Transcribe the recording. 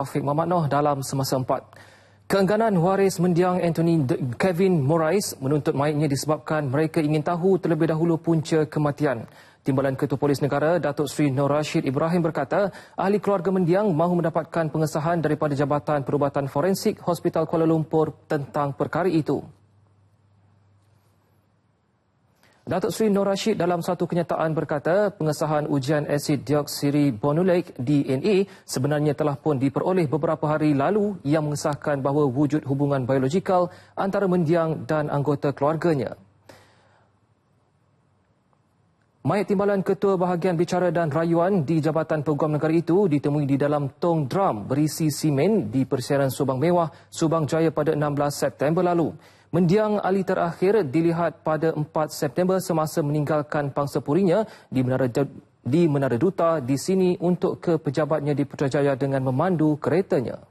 Taufik Muhammad Noh dalam semasa empat. Keengganan waris mendiang Anthony Kevin Morais menuntut mayatnya disebabkan mereka ingin tahu terlebih dahulu punca kematian. Timbalan Ketua Polis Negara Datuk Seri Nur Rashid Ibrahim berkata, ahli keluarga mendiang mahu mendapatkan pengesahan daripada Jabatan Perubatan Forensik Hospital Kuala Lumpur tentang perkara itu. Datuk Seri Nur Rashid dalam satu kenyataan berkata pengesahan ujian asid dioksiri bonuleic DNA sebenarnya telah pun diperoleh beberapa hari lalu yang mengesahkan bahawa wujud hubungan biologikal antara mendiang dan anggota keluarganya. Mayat timbalan Ketua Bahagian Bicara dan Rayuan di Jabatan Peguam Negara itu ditemui di dalam tong drum berisi simen di Persiaran Subang Mewah, Subang Jaya pada 16 September lalu. Mendiang Ali terakhir dilihat pada 4 September semasa meninggalkan pangsa purinya di Menara, di Menara Duta di sini untuk ke pejabatnya di Putrajaya dengan memandu keretanya.